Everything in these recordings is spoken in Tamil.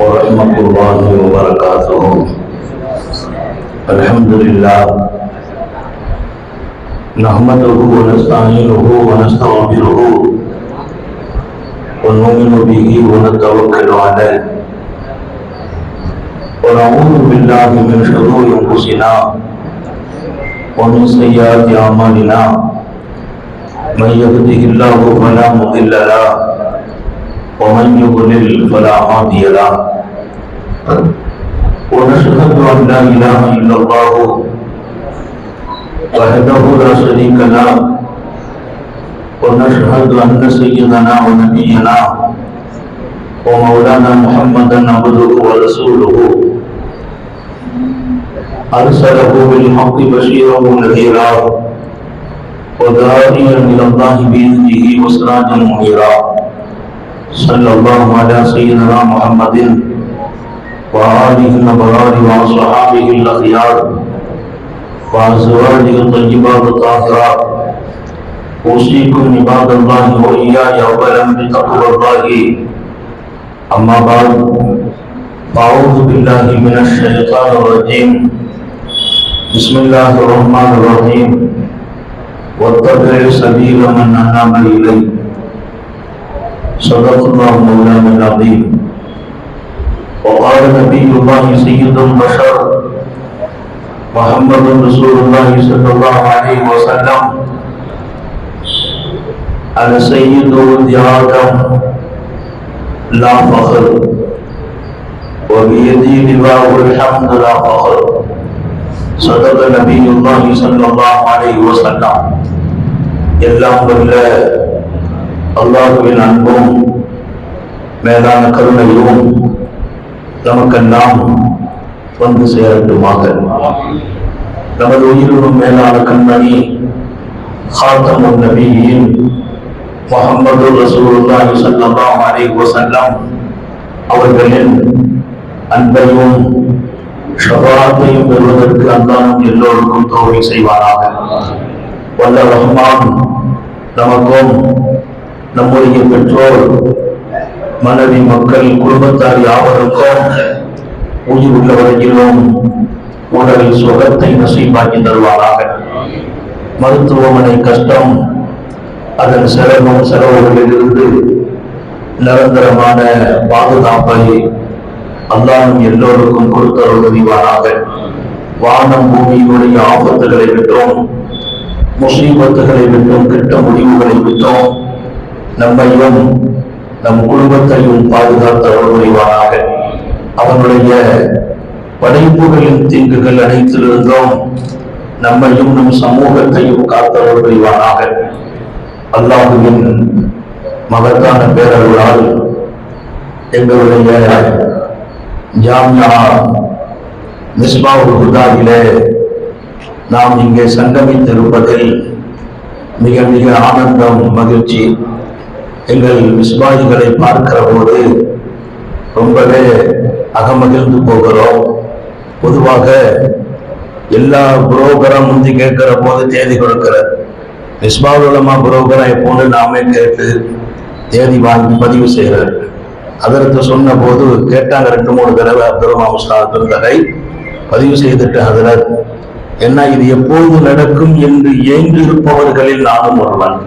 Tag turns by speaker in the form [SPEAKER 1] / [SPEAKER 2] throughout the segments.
[SPEAKER 1] ورحمة الله وبركاته. الحمد لله نحمده ونستعينه ونستغفره ونؤمن به ونتوكل عليه. ونعوذ بالله من شرور انفسنا ومن سيئات اعمالنا من يهده الله فلا مضل له ومن يضلل فلا هادي له. ونشهد ان لا اله الا الله وحده لا شريك له. ونشهد ان سيدنا ونبينا ومولانا محمدا عبده ورسوله. ارسله بالحق بشيرا ونذيرا وداعيا الى الله باذنه وسراجا منيرا. صلی اللہ علیہ سیدنا محمد وآلہ الابرار وصحابہ الاخیار وازواجہ الطیبات الطاہرات. اوصیکم عباد اللہ وإیایا اولا بتقوى اللہ. اما بعد، اعوذ باللہ من الشیطان الرجیم. بسم اللہ الرحمن الرحیم. واتبع سبیل من انام الیہ صدق الله مولانا العظيم وقال نبي الله سيد البشر محمد رسول الله صلى الله عليه وسلم أنا سيد ولد آدم لا فخر وبيدي لواء الحمد لا فخر صدق نبي الله صلى الله عليه وسلم எல்லாம் வல்ல அல்லாஹுவின் அன்பும் மேலான கருணையும் நமக்கெல்லாம் வந்து சேரட்டுமாக நமது உயிரினும் மேலான கண்மணி ஹாத்தமுன் நபியின் முகமது ரசூலுல்லாஹி ஸல்லல்லாஹு அலைஹி வஸல்லம் அவர்களின் அன்பையும் ஷபாத்தையும் பெறுவதற்கு அல்லாஹ் எல்லோருக்கும் தோல்வி செய்வாராக வல்ல ரஹ்மான் நமக்கும் நம்முடைய பெற்றோர் மனைவி மக்கள் குடும்பத்தார் யாவருக்கும் உயிர் உள்ள வரையிலும் உடல் சுகத்தை நசீபாக்கி தருவாராக. மருத்துவமனை கஷ்டம் அதன் செலவும் செலவுகளிலிருந்து நிரந்தரமான பாதுகாப்பை அல்லாஹ் எல்லோருக்கும் கொடுத்தருள் புரிவாராக வானம் பூமியினுடைய ஆபத்துகளை விட்டோம் முசீபத்துகளை விட்டும் கிட்ட முடிவுகளை விட்டோம். நம்மையும் நம் குடும்பத்தையும் பாதுகாத்து அருள் அவனுடைய படைப்புகளின் தீங்குகள் அனைத்திலிருந்தும் நம்மையும் நம் சமூகத்தையும் காத்தவர் புரிவாராக அல்லாஹுவின் மகத்தான பேரர்களால் எங்களுடைய ஜாமியா மிஸ்பாவுல் ஹுதாவிலே நாம் இங்கே சங்கமித்திருப்பதில் மிக மிக ஆனந்தம் மகிழ்ச்சி. எங்கள் விஸ்வாதிகளை பார்க்கிற போது ரொம்பவே அகமகிழ்ந்து போகிறோம். பொதுவாக எல்லா புரோகரும் முந்தி கேட்கிற போது தேதி கொடுக்கிற விஸ்வாதுலமா புரோகரை எப்போது நாமே கேட்டு தேதி வாங்கி பதிவு செய்கிறார். அதற்கு சொன்ன போது கேட்டாங்க ரெண்டு மூணு தடவை அப்துல்மா முஸ்தாத் தகை பதிவு செய்துட்டு அதில் என்ன இது எப்போது நடக்கும் என்று ஏங்கி இருப்பவர்களில் நானும் ஒருவன்.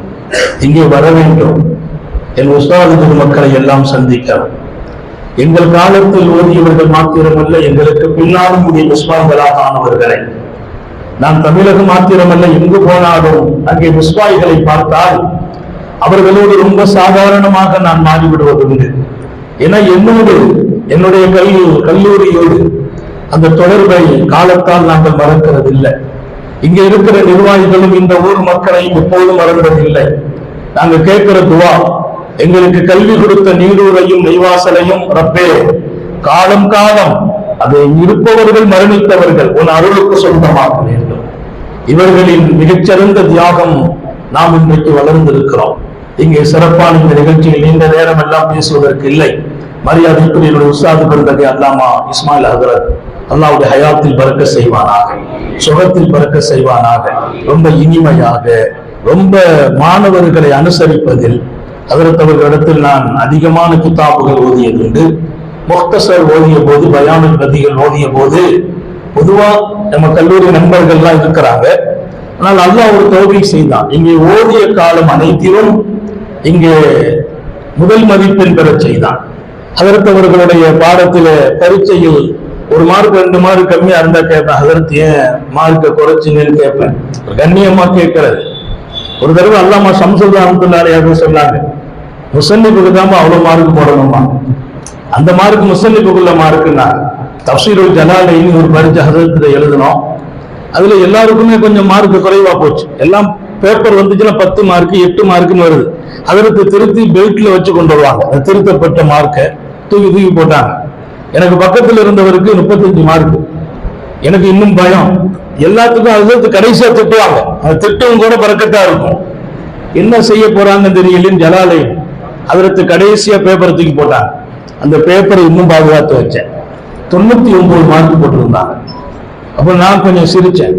[SPEAKER 1] இங்கே வர வேண்டும். என் உஸ்தாது மக்களை எல்லாம் சந்திக்கணும் எங்கள் காலத்தில் ஓதியவர்கள் மாத்திரமல்ல எங்களுக்கு பின்னாலும் உடைய விஸ்வாய்களாக ஆனவர்களை. நான் தமிழகம் மாத்திரமல்ல எங்கு போனாலும் அங்கே விஸ்வாய்களை பார்த்தால் அவர்களோடு ரொம்ப சாதாரணமாக நான் மாறிவிடுவதுண்டு. ஏன்னா என்னோடு என்னுடைய கல்வி கல்லூரியோடு அந்த தொடர்பை காலத்தால் நாங்கள் மறக்கிறதில்லை. இங்க இருக்கிற நிர்வாகிகளும் இந்த ஊர் மக்களையும் எப்போதும் மறந்ததில்லை. நாங்க கேட்கிற துவா எங்களுக்கு கல்வி கொடுத்த நீரூரையும் நெய்வாசலையும் ரப்பே. காலம் காலம் அதை இருப்பவர்கள் மரணித்தவர்கள். உன் அருளுக்கு சொந்தமாக வேண்டும். இவர்களின் மிகச்சிறந்த தியாகம் நாம் இன்றைக்கு வளர்ந்திருக்கிறோம். இங்கே சிறப்பான இந்த நிகழ்ச்சியில் நீண்ட நேரம் எல்லாம் பேசுவதற்கு இல்லை. மரியாதைக்குரிய உஸ்தாது பெருந்தகை அல்லாமா இஸ்மாயில் ஹதரத் அல்லாவுடைய ஹயாத்தில் பறக்க செய்வானாக சுகத்தில் பறக்க செய்வானாக ரொம்ப இனிமையாக ரொம்ப மாணவர்களை அனுசரிப்பதில்
[SPEAKER 2] அதற்கவர்களிடத்தில் நான் அதிகமான கிதாபுகள் ஓதியதுண்டு முக்தசர் ஓதிய போது பயானின் நதிகள் ஓதிய போது பொதுவா நம்ம கல்லூரி நண்பர்கள்லாம் இருக்கிறாங்க. ஆனால் அல்லாஹ் ஒரு தோல்வி செய்தான். இங்கே ஓதிய காலம் அனைத்திலும் இங்கே முதல் மதிப்பெண் பெறச் செய்தான். அதற்கவர்களுடைய பாடத்தில பரீட்சையில் ஒரு மார்க் ரெண்டு மார்க் கம்மியா இருந்தா கேட்பேன். அதற்கு ஏன் மார்க்கை குறைச்சிங்கன்னு கேட்பேன். கண்ணியமா கேட்கறது. ஒரு தடவை அல்லாமா சம்சுல்லாமத்துல்லாரையாக சொன்னாங்க முசல்லிப்புக்கு தான் அவ்வளவு மார்க் போடணுமா? அந்த மார்க் முசல்லிப்புக்குள்ள மார்க்குன்னா தப்சீருல் ஜலாலைன்னு ஒரு பரிச்சை ஹசரத்துல எழுதணும் அதுல எல்லாருக்குமே கொஞ்சம் மார்க் குறைவா போச்சு. எல்லாம் பேப்பர் வந்துச்சுன்னா பத்து மார்க் எட்டு மார்க்குன்னு வருது. அதற்கு திருத்தி பெல்ட்ல வச்சு கொண்டு வருவாங்க. அந்த திருத்தப்பட்ட மார்க்கை தூக்கி தூக்கி போட்டாங்க. எனக்கு பக்கத்தில் இருந்தவருக்கு முப்பத்தஞ்சு மார்க் எனக்கு இன்னும் பயம். எல்லாத்துக்கும் அது கடைசியா திட்டுவாங்க. அந்த திட்டவும் கூட பறக்கத்தா இருக்கும். என்ன செய்ய போறாங்கன்னு தெரியலன்னு ஜலாலை அதற்கு கடைசியா பேப்பர் தூக்கி போட்டாங்க. அந்த பேப்பரை இன்னும் பாதுகாத்து வச்சேன். தொண்ணூத்தி ஒன்பது மார்க் போட்டிருந்தாங்க. அப்ப நான் கொஞ்சம் சிரிச்சேன்.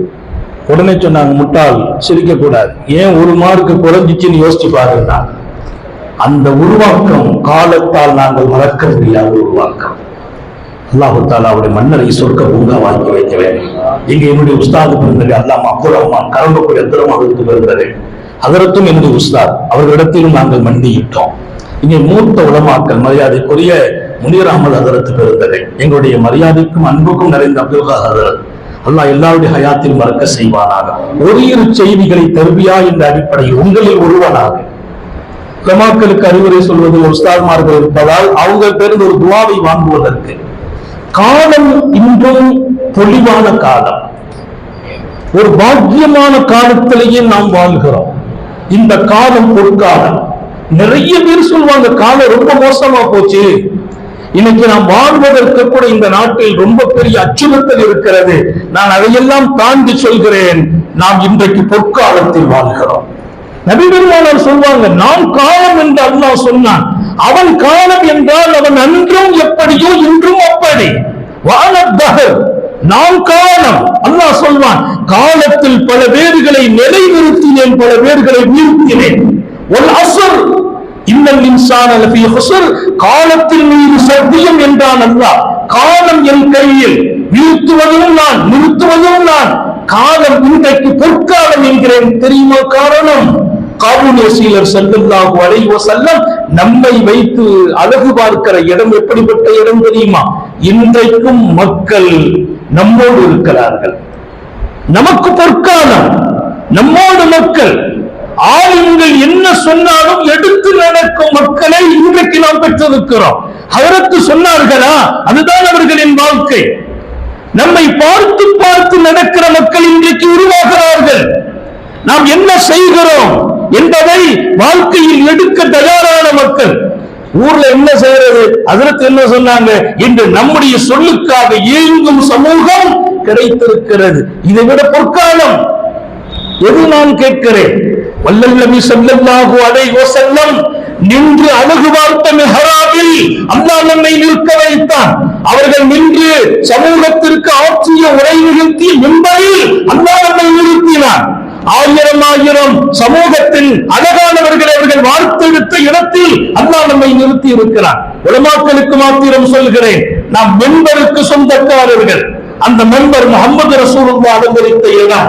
[SPEAKER 2] உடனே சொன்னாங்க முட்டாள் சிரிக்க கூடாது ஏன் ஒரு மார்க்கு குறைஞ்சிச்சுன்னு யோசிச்சு பாருங்க அந்த உருவாக்கம் காலத்தால் நாங்கள் மறக்க முடியாத உருவாக்கம். அல்லாஹு அவருடைய மன்னரை சொர்க்க பூங்கா வாங்கி வைக்க வேண்டும் இங்க என்னுடைய உஸ்தாது பிறந்தது அல்லாம அப்துல் ரஹ்மான் கரம்பக்குடி இருந்து பிறந்தது அதற்கும் எனது உஸ்தாத். அவர்களிடத்திலும் நாங்கள் மண்டியிட்டோம் இங்கே மூத்த உலமாக்கல் மரியாதைக்குரிய முனீர் அகமது ஹதரத்து பிறந்தது எங்களுடைய மரியாதைக்கும் அன்புக்கும் நிறைந்த அப்துல் ஹதரத் அல்லாஹ் எல்லாருடைய ஹயாத்தில் மறக்க செய்வானாக. ஒரு இரு செய்திகளை தருவியா என்ற அடிப்படையில் உங்களில் ஒருவனாக. உலமாக்களுக்கு அறிவுரை சொல்வது உஸ்தாத்மார்கள் இருப்பதால் அவங்க பேருந்து ஒரு துவாவை வாங்குவதற்கு. காலம் இன்றும் பொலிவான காலம். ஒரு பாக்கியமான காலத்திலேயே நாம் வாழ்கிறோம். இந்த காலம் பொற்காலம். நிறைய பேர் சொல்லுவாங்க காலம் ரொம்ப மோசமா போச்சு. இன்னைக்கு நாம் வாழ்வதற்கு கூட இந்த நாட்டில் ரொம்ப பெரிய அச்சுறுத்தல் இருக்கிறது. நான் அதையெல்லாம் தாண்டி சொல்கிறேன். நாம் இன்றைக்கு பொற்காலத்தில் வாழ்கிறோம். நபிபெருமானார் சொல்வாங்க நான் காலம் என்று அல்லாஹ் சொன்னான். அவன் காலம் என்றால் அவன் அன்றும் எப்படியோ இன்றும் அப்படி. வானத்தகர் நாம் காலம் அல்லாஹ் சொல்வான் காலத்தில் பல பேர்களை நிலைநிறுத்தினேன் பல பேர்களை வீழ்த்தினேன் ஒரு அசர் இன்னல் இன்சான் லஃபீ ஹுஸ்ர். காலத்தின் மீது சத்தியம் என்றான் அல்லாஹ். காலம் என் கையில் வீழ்த்துவதும் நான் நிறுத்துவதும் நான். காலம் இன்றைக்கு பொற்காலம் என்கிறேன். தெரியுமா காரணம்? காபூலேசியர் செல்லல்லாஹு அலைஹி செல்லம் நம்மை வைத்து அழகு பார்க்கிற இடம் எப்படிப்பட்ட இடம் தெரியுமா? இன்றைக்கும் மக்கள் நம்மோடு இருக்கிறார்கள். நமக்கு பொற்காலம். நம்மோடு மக்கள். ஆளுங்கள் என்ன சொன்னாலும் எடுத்து நடக்கும் மக்களை இன்றைக்கு நாம் பெற்றிருக்கிறோம். அவருக்கு சொன்னார்களா? அதுதான் அவர்களின் வாழ்க்கை. நம்மை பார்த்து பார்த்து நடக்கிற மக்கள் இன்றைக்கு உருவாகிறார்கள். நாம் என்ன செய்கிறோம் என்பதை வாழ்க்கையில் எடுக்க தயாரான மக்கள். ஊர்ல என்ன செய்யறது? அதற்கு என்ன சொன்னாங்க? இன்று நம்முடைய சொல்லுக்காக இயங்கும் சமூகம் கிடைத்திருக்கிறது. இதை விட பொற்காலம். எது நான் கேட்கிறேன்? வல்லல்லமி நபி ஸல்லல்லாஹு அலைஹி நின்று அழகு பார்த்த மெஹராபில் அல்லாஹ் நம்மை நிற்க வைத்தான். அவர்கள் நின்று சமூகத்திற்கு ஆற்றிய உரை நிகழ்த்திய மின்பரில் அல்லாஹ் நம்மை நிறுத்தினான். ஆயிரம் ஆயிரம் சமூகத்தில் அழகா வார்த்தெடுத்த இடத்தில் அல்லாஹ் நம்மை நிறுத்தி இருக்கிறார் உலமாக்களுக்கு மாத்திரம் சொல்கிறேன் நாம் மென்பருக்கு சொந்தக்காரர்கள். அந்த மெம்பர் முகமது ரசூலுல்லா அலங்கரித்த இடம்.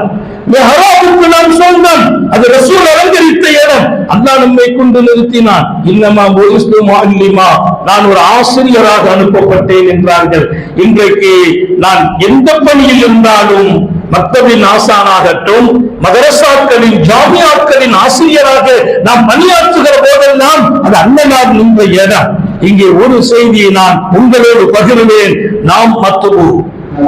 [SPEAKER 2] மெஹராபுக்கு நாம் சொந்தம் அது ரசூல் அலங்கரித்த இடம். அல்லாஹ் நம்மை கொண்டு நிறுத்தினான். இல்லமா முஸ்லிமா இல்லிமா நான் ஒரு ஆசிரியராக அனுப்பப்பட்டேன் என்றார்கள். இன்றைக்கு நான் எந்த பணியில் இருந்தாலும் மக்தபின் ஆசானாகட்டும் மதரசாக்களின் ஜாமியாக்களின் ஆசிரியராக நாம் பணியாற்றுகிற போதெல்லாம் அது அண்ணனார் நின்ற இடம் இங்கே ஒரு செய்தியை நான் உங்களோடு பகிர்வேன். நாம் மத்துபு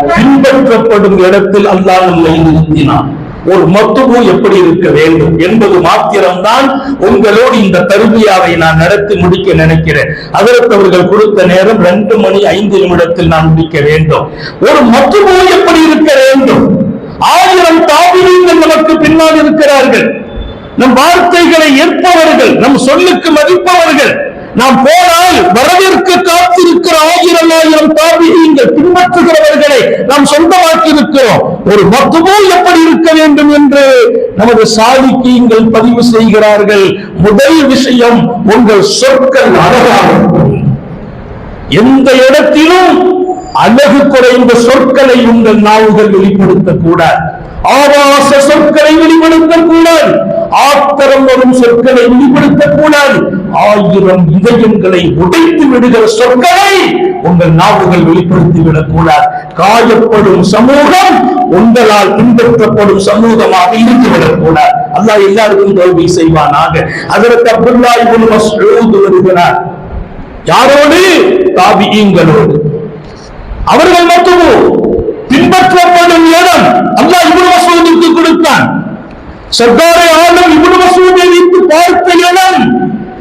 [SPEAKER 2] பின்பற்றப்படும் இடத்தில் அல்லாஹ் நம்மை நிறுத்தினான். ஒரு மத்துபு எப்படி இருக்க வேண்டும் என்பது மாத்திரம்தான் உங்களோடு இந்த தருவியாவை நான் நடத்தி முடிக்க நினைக்கிறேன். அதற்கு அவர்கள் கொடுத்த நேரம் ரெண்டு மணி ஐந்து நிமிடத்தில் நான் முடிக்க வேண்டும். ஒரு மத்துபு எப்படி இருக்க வேண்டும்? ஆயிரம் தாபிரியங்கள் நமக்கு பின்னால் இருக்கிறார்கள். நம் வார்த்தைகளை ஏற்பவர்கள் நம் சொல்லுக்கு மதிப்பவர்கள் நாம் போனால் வரவேற்க காத்திருக்கிற ஆயிரம் ஆயிரம் தாபிரியங்கள் பின்பற்றுகிறவர்களை நாம் சொந்தமாக்கி இருக்கிறோம் ஒரு மத்துவோ எப்படி இருக்க வேண்டும் என்று நமது சாதிக்கீங்கள் பதிவு செய்கிறார்கள். முதல் விஷயம் உங்கள் சொற்கள் அழகாக எந்த இடத்திலும் அழகு குறைந்த சொற்களை உங்கள் நாவுகள் வெளிப்படுத்தக்கூடாது. ஆபாச சொற்களை வெளிப்படுத்தக்கூடாது. ஆத்திரம் வரும் சொற்களை வெளிப்படுத்தக்கூடாது. ஆயிரம் இதயங்களை உடைத்து விடுகிற சொற்களை உங்கள் நாவுகள் வெளிப்படுத்தி விடக்கூடாது. காயப்படும் சமூகம் உங்களால் பின்பற்றப்படும் சமூகமாக இருந்துவிடக்கூடாது அல்லாஹ் எல்லாருக்கும் தோல்வி செய்வானாக. அதற்கு அப்துல்லா இப்னு வருகிறார். யாரோடு? தாபியங்களோடு. அவர்கள் மட்டுமோ? பின்பற்றப்படும் இடம் அல்லாஹ் இப்னு மசூதுக்கு கொடுத்தான். சர்தாரை ஆளும் இப்னு மசூதை வைத்து பார்த்த இடம்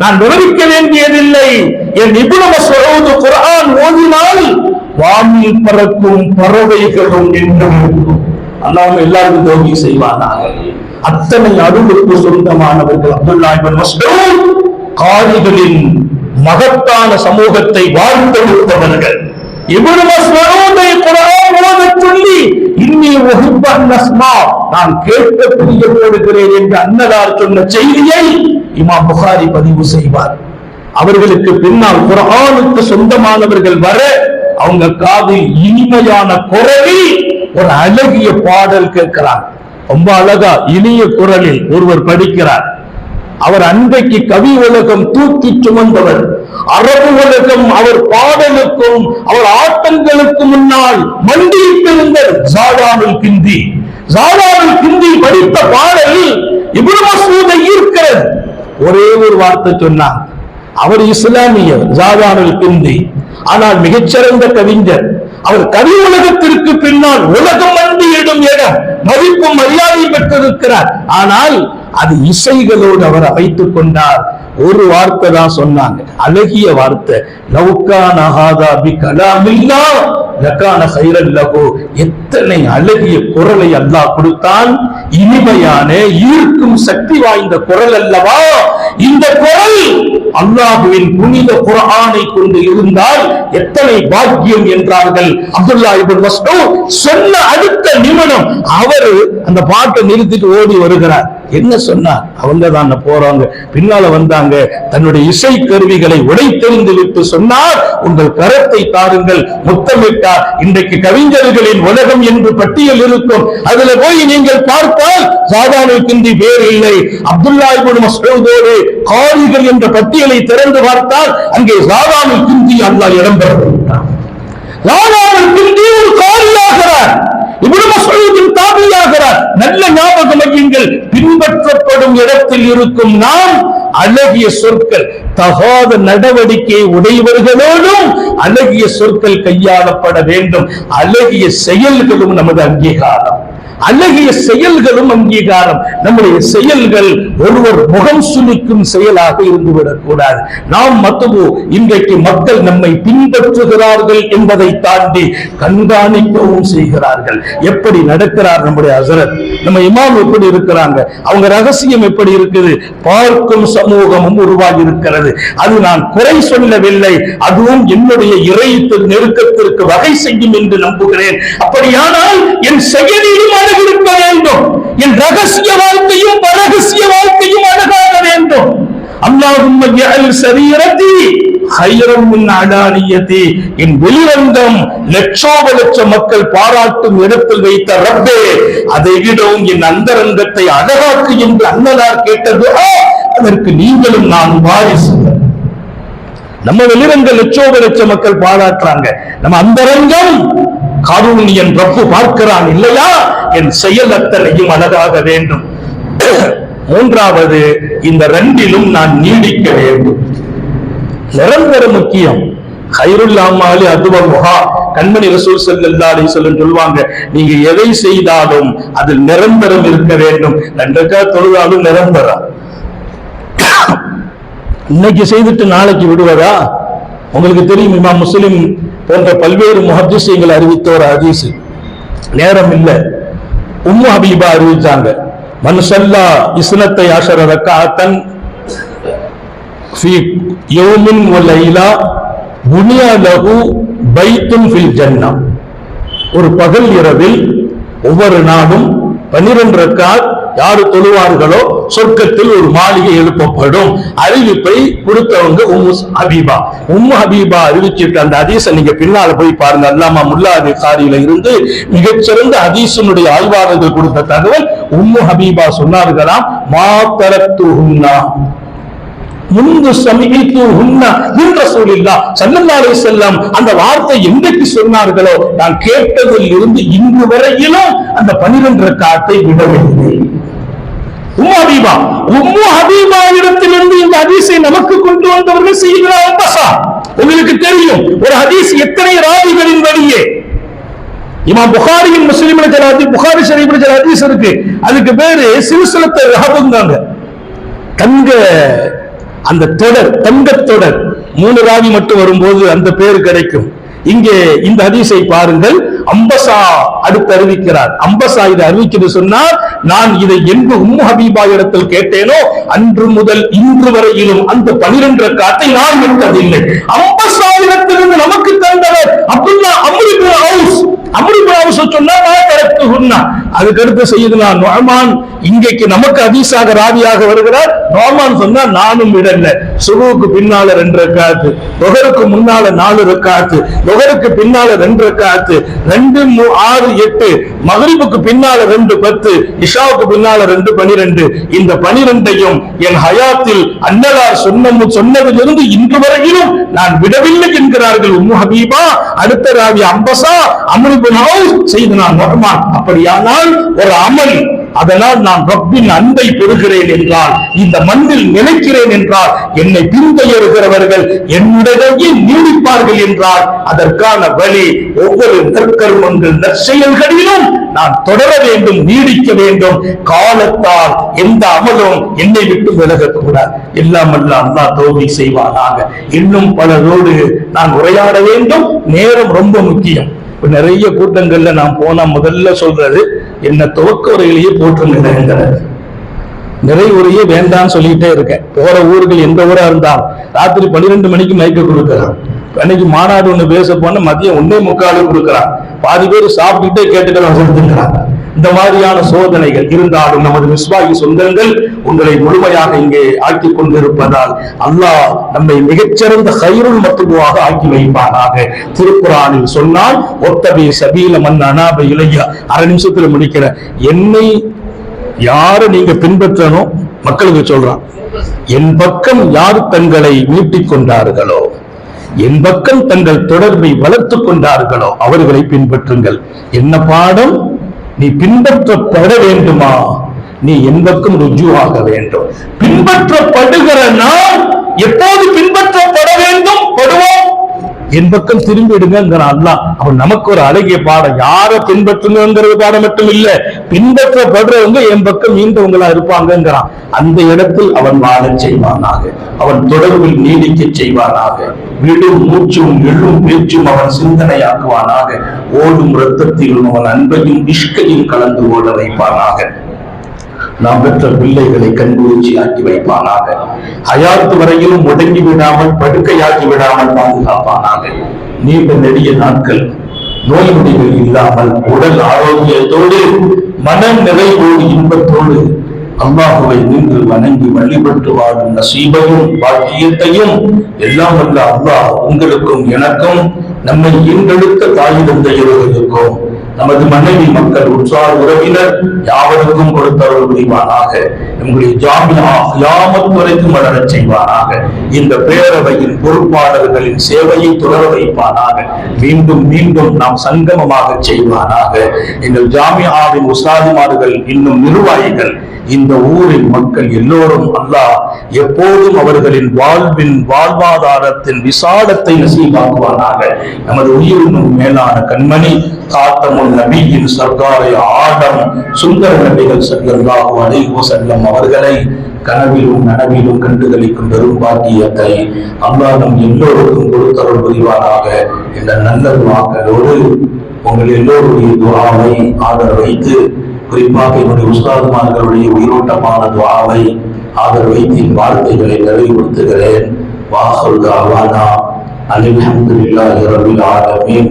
[SPEAKER 2] நான் விவரிக்க வேண்டியதில்லை என் இப்னு மசூது குர்ஆன் ஓதினால் வானில் பறக்கும் பறவைகளும் என்று அல்லாஹ் எல்லாருக்கும் தோல்வி செய்வானாக. அத்தனை அருளுக்கு சொந்தமானவர்கள் அப்துல்லா இப்னு மஸ்ஊத் காரிகளின் மகத்தான சமூகத்தை வாழ்த்தெடுத்தவர்கள் இப்னு மஸ்ஊதை குர்ஆன் ஓதச் சொல்லி இன்னி உஹிப்பன் நஸ்மா நான் கேட்க பிரியப்படுகிறேன் என்று அன்னதார் சொன்ன செய்தியை இமாம் புகாரி பதிவு செய்வார். அவர்களுக்கு பின்னால் குர்ஆனுக்கு சொந்தமானவர்கள் வர அவங்க காதில் இனிமையான குரலில் ஒரு அழகிய பாடல் கேட்கிறார். ரொம்ப அழகா இனிய குரலில் ஒருவர் படிக்கிறார். அவர் அன்றைக்கு கவி உலகம் தூக்கி சுமந்தவர். அரபு உலகம் அவர் பாடலுக்கும் அவர் ஆட்டங்களுக்கு முன்னால் மண்டியிட்டிருந்த ஜாடானுல் கிந்தி. ஜாடானுல் கிந்தி படித்த பாடலில் இப்னு மசூதை ஈர்க்கிறது. ஒரே ஒரு வார்த்தை சொன்னார். அவர் இஸ்லாமியர் ஜாதானுல் கிந்தி. ஆனால் மிகச்சிறந்த கவிஞர். அவர் கவி உலகத்திற்கு பின்னால் உலகம் மண்டியிடும் என மதிப்பும் மரியாதை பெற்றிருக்கிறார். ஆனால் அது இசைகளோடு அவர் அமைத்துக் கொண்டார். ஒரு வார்த்தை தான் சொன்னாங்க. அழகிய வார்த்தை. லவுக்கான ஹாதா பி கலாமில்லா லக்கான ஹைரல் எத்தனை அழகிய குரலை அல்லாஹ் கொடுத்தான். இனிமையான ஈர்க்கும் சக்தி வாய்ந்த குரல் அல்லவா? இந்த குரல் அல்லாஹுவின் புனித குரானை கொண்டு இருந்தால் எத்தனை பாக்கியம் என்றார்கள். அப்துல்லா இப்னு மஸ்ஊத் சொன்ன அடுத்த நிமிடம் அவர் அந்த பாட்டை நிறுத்திட்டு ஓடி வருகிறார். என்ன சொன்னார் அவங்க தான் போறாங்க. பின்னால வந்தாங்க. தன்னுடைய இசை கருவிகளை உடைத்தெறிந்து விட்டு சொன்னார் உங்கள் கரத்தை தாருங்கள் முத்தமிட்டார் இன்றைக்கு கவிஞர்களின் உலகம் என்று பட்டியல் இருக்கும். அதுல போய் நீங்கள் பார்த்தால் சாதாரண கிந்தி வேறு இல்லை. அப்துல்லா மசோதோடு காரிகள் என்ற பட்டியலை திறந்து பார்த்தால் அங்கே சாதாரண கிந்தி அல்லா இடம் பெறுகிறார் சாதாரண கிந்தி ஒரு காரியாகிறார் தாபியாகிறார் நல்ல ஞாபகம் வையுங்கள் பின்பற்றப்படும் இடத்தில் இருக்கும் நாம் அழகிய சொற்கள் தகாத நடவடிக்கை உடையவர்களோடும் அழகிய சொற்கள் கையாளப்பட வேண்டும். அழகிய செயல்களும் நமது அங்கீகாரம். அழகிய செயல்களும் அங்கீகாரம். நம்முடைய செயல்கள் ஒருவர் முகம் சுனிக்கும் செயலாக இருந்துவிடக் கூடாது நாம் மத்தவோ இன்றைக்கு மக்கள் நம்மை பின்பற்றுகிறார்கள் என்பதை தாண்டி கண்காணிக்கவும் செய்கிறார்கள். எப்படி நடக்கிறார் நம்முடைய அசரத் நம்ம இமாம் எப்படி இருக்கிறாங்க? அவங்க ரகசியம் எப்படி இருக்குது? பார்க்கும் சமூகமும் உருவாகி இருக்கிறது அது நான் குறை சொல்லவில்லை. அதுவும் என்னுடைய இறைத்து நெருக்கத்திற்கு வகை செய்யும் என்று நம்புகிறேன். அப்படியானால் என் செயலிலும் அழகாக இருக்க வேண்டும். என் ரகசிய வாழ்க்கையும் பரகசிய வாழ்க்கையும் அழகாக வேண்டும். அல்லாஹும் சரீரத்தி என் வெளிரங்கம் லட்சோப லட்ச மக்கள் பாராட்டும் இடத்தில் வைத்த ரப்பே அதை விடவும் என் அந்தரங்கத்தை அழகாக்கு என்று அன்னலார் கேட்டது அதற்கு நீங்களும் நான் வாரிசு. நம்ம வெளிரங்க லட்சோப லட்ச மக்கள் பாராட்டுறாங்க. நம்ம அந்தரங்கம் காரூணியன் பிரபு பார்க்கிறான் இல்லையா? என் செயல் அத்தனையும் அழகாக வேண்டும். மூன்றாவது இந்த ரெண்டிலும் நான் நீடிக்க வேண்டும். நிரந்தர முக்கியம். ஹைருல் அமாலி அதுவல் முகா கண்மணி ரசூல் ஸல்லல்லாஹு அலைஹி சொல்லுவாங்க சொல்வாங்க நீங்க எதை செய்தாலும் அதில் நிரந்தரம் இருக்க வேண்டும். ரெண்டுக்கா தொழுதாலும் நிரந்தரம். இன்னைக்கு செய்துட்டு நாளைக்கு விடுவதா? உங்களுக்கு தெரியும் இமாம் முஸ்லிம் போன்ற பல்வேறு முஹத்திஸைகள் அறிவித்த ஒரு ஹதீஸ். நேரம் இல்லை. உம்மு ஹபீபா அறிவிச்சாங்க. மனுஷல்லா இஸ்னத்தை அஷர ரக்காத்தன் ஃபீ லைலா புனியா லகு பைத்தும் ஃபில் ஜன்னா ஒரு பகல் இரவில் ஒவ்வொரு நாளும் பன்னிரண்டு ரக்காத் யாரு தொழுவார்களோ சொர்க்கத்தில் ஒரு மாளிகை எழுப்பப்படும். அறிவிப்பை கொடுத்தவங்க உம்மு ஹபீபா. உம்மு ஹபீபா அறிவிச்சிருக்க அந்த ஹதீஸை நீங்க பின்னால போய் பாருங்க. அல்லாமா முல்லா காரியில இருந்து மிகச்சிறந்த ஹதீசனுடைய ஆய்வாளர்கள் கொடுத்த தகவல் உம்மு ஹபீபா சொன்னார்களாம் மா முன்பு சமிகித்து உண்ணா மின் ரசூலில்லா ஸல்லல்லாஹு அலைஹி அந்த வார்த்தை என்றைக்கு சொன்னார்களோ நான் கேட்டதில் இருந்து இன்று வரையிலும் அந்த பனிரெண்டு காத்தை விடவில்லை உம்மு ஹபீபா. உம்மு ஹபீபா இடத்திலிருந்து இந்த ஹதீஸை நமக்கு கொண்டு வந்தவர்கள் செய்கிறார் அப்பாசா உங்களுக்கு தெரியும் ஒரு ஹதீஸ் எத்தனை ராவிகளின் வழியே. இமாம் புகாரியின் முஸ்லிம் புகாரி ஷரீஃபில் சில ஹதீஸ் இருக்கு. அதுக்கு பேரு சிறுசலத்தை ரகபுங்காங்க தங்க. அந்த தொடர் தங்க தொடர். மூணு ராவி மட்டும் வரும்போது அந்த பேர் கிடைக்கும். இங்கே இந்த ஹதீஸை பாருங்கள். அம்பசா அடுத்து அறிவிக்கிறார். அம்பசா இதை அறிவிக்கிறது சொன்னால் நான் இதை என்று உம்மு ஹபீபா இடத்தில் கேட்டேனோ அன்று முதல் இன்று வரையிலும் அந்த பனிரெண்டு காத்தை நான் விட்டதில்லை. அம்பசா இடத்திலிருந்து நமக்கு தந்தவர் அப்துல்லா அம்ருபின் ஹவுஸ் அம்ருபின் ஹவுஸ் சொன்னா நான் கரெக்ட் சொன்னா அதுக்கு அடுத்து செய்யுதுனா நொஹமான் இங்கேக்கு நமக்கு அதிசாக ராவியாக வருகிறார். நொஹமான் சொன்னா நானும் விடல. சுருவுக்கு பின்னால ரெண்டு காத்து நொகருக்கு முன்னால நாலு காத்து நொகருக்கு பின்னால ரெண்டு காத்து ரெண்டு ஆறு எட்டு. மகிழ்வுக்கு பின்னால ரெண்டு பத்து இஷாவுக்கு பின்னால ரெண்டு பனிரெண்டு. இந்த பனிரெண்டையும் என் ஹயாத்தில் அன்னலார் சொன்ன சொன்னதிலிருந்து இன்று வரையிலும் நான் விடவில்லை என்கிறார்கள் உம்மு ஹபீபா. அடுத்த ராவி அம்பசா அமரிபுன் செய்து நான் நொஹமான். அப்படியானால் ஒரு அமல் அதனால் நான் ரப்பின் அன்பை பெறுகிறேன் என்றால் இந்த மண்ணில் நினைக்கிறேன் என்றால் என்னை பின்தொடர்கிறவர்கள் என்னுடையே இருப்பார்கள் என்றால் அதற்கான வழி ஒவ்வொரு நற்கர்மங்கள் நற்செயல்களிலும் நான் தொடர வேண்டும் நீடிக்க வேண்டும். காலத்தால் எந்த அமலும் என்னை விட்டு விலகக்கூடாது. எல்லாம் அல்ல அல்லாஹ் தோல்வி செய்வானாக. இன்னும் பலரோடு நான் உரையாட வேண்டும். நேரம் ரொம்ப முக்கியம். இப்ப நிறைய கூட்டங்கள்ல நான் போனா முதல்ல சொல்றது என்ன துவக்க உரையிலேயே போட்டுருங்கிறாங்க நிறைய உரையே வேண்டாம்னு சொல்லிட்டே இருக்கேன். போற ஊர்கள் எந்த ஊரா இருந்தாலும். ராத்திரி பன்னிரெண்டு மணிக்கு மயக்க கொடுக்கறான். அன்னைக்கு மாநாடு ஒண்ணு பேச போன மதியம் ஒன்னே முக்காலு கொடுக்கிறான் பாதி பேர் சாப்பிட்டுட்டே கேட்டுக்கலாம் வந்துருக்கிறாங்க. இந்த மாதிரியான சோதனைகள் இருந்தாலும் நமது விஸ்வாகி சொந்தங்கள் உங்களை முழுமையாக இங்கே ஆக்கி கொண்டிருப்பதால் அல்லாஹ் நம்மை மிகச்சிறந்த ஹைருள் மத்துவாக ஆக்கி வைப்பானாக. திருக்குறானில் சொன்னால் ஒத்தபி சபீல மன் அனாப இளையா அரை நிமிஷத்துல முடிக்கிற. என்னை யாரை நீங்க பின்பற்றணும்? மக்களுக்கு சொல்றான். என் பக்கம் யார் தங்களை மீட்டிக் கொண்டார்களோ? என் பக்கம் தங்கள் தொடர்பை வளர்த்துக் கொண்டார்களோ அவர்களை பின்பற்றுங்கள். என்ன பாடம்? நீ பின்பற்றப்பட வேண்டுமா? நீ என் பக்கம் ருஜுவாக வேண்டும். பின்பற்றப்படுகிற நாம் எப்போது பின்பற்றப்பட வேண்டும்? படுவோம். என் பக்கம் திரும்பிடுங்கிறான் அல்லாஹ். அவன் நமக்கு ஒரு அழகிய பாடம். யாரை பின்பற்றுங்கிறது பாடம் மட்டும் இல்ல. பின்பற்றப்படுறவங்க என் பக்கம் மீண்டவங்களா இருப்பாங்கங்கிறான். அந்த இடத்தில் அவன் வாழ செய்வானாக. அவன் தொடர்பில் நீடிக்க செய்வானாக. விடும் மூச்சும் எழும் பேச்சும் அவன் சிந்தனையாக்குவானாக. ஓடும் இரத்தத்திலும் அவன் அன்பையும் இஷ்கையும் கலந்து ஓட வைப்பானாக. நாம் பெற்ற பிள்ளைகளை கண்குளிர்ச்சி ஆக்கி வைப்பானாக. ஹயாத்து வரையிலும் முடங்கி விடாமல் படுக்கையாக்கி விடாமல் பாதுகாப்பானாக. நீண்ட நெடிய நாட்கள் நோய் நொடிகள் இல்லாமல் உடல் ஆரோக்கியத்தோடு மன நிறைவோடு இன்பத்தோடு அல்லாஹுவை நின்று வணங்கி வழிபட்டு வாழும் நசீபையும் பாக்கியத்தையும் எல்லாம் வல்ல அல்லாஹ் உங்களுக்கும் எனக்கும் நம்மை ஈன்றெடுத்த தாய் தந்தையர்களுக்கும் நமது மனைவி மக்கள் உற்றார் உறவினர் யாவருக்கும் கொடுத்தருள் புரிவானாக. நம்முடைய ஜாமியா யாமத் வரைக்கும் வளரச் செய்வானாக. இந்த பேரவையின் பொறுப்பாளர்களின் சேவையை தொடர வைப்பானாக. மீண்டும் மீண்டும் நாம் சங்கமமாக செய்வானாக. எங்கள் ஜாமியாவின் உசாதிமார்கள் இன்னும் நிர்வாகிகள். இந்த ஊரின் மக்கள் எல்லோரும் அல்லாஹ் எப்போதும் அவர்களின் வாழ்வின் வாழ்வாதாரத்தின் விசாலத்தை நசீபாக்குவானாக. நமது உயிரினும் மேலான கண்மணி காத்தமுல் நபியின் சர்தாரை ஆடம் சுந்தர நபிகள் செல்லல்லாஹு அலைஹோ செல்லம் அவர்களை கனவிலும் நனவிலும் கண்டுகளிக்கும் பெரும் பாக்கியத்தை அல்லா நம் எல்லோருக்கும் கொடுத்தருள் புரிவாராக இந்த நல்ல வாக்களோடு உங்கள் எல்லோருடைய துவாவை ஆதரவு வைத்து குறிப்பாக என்னுடைய உஸ்தாதுமார்களுடைய உயிரோட்டமான துவாவை ஆதரவு வைத்து என் வார்த்தைகளை நினைவுபடுத்துகிறேன் வாசுல் தாவானா.
[SPEAKER 1] அலிஹமதுல்லாஹி இரவில் ஆலமீன்.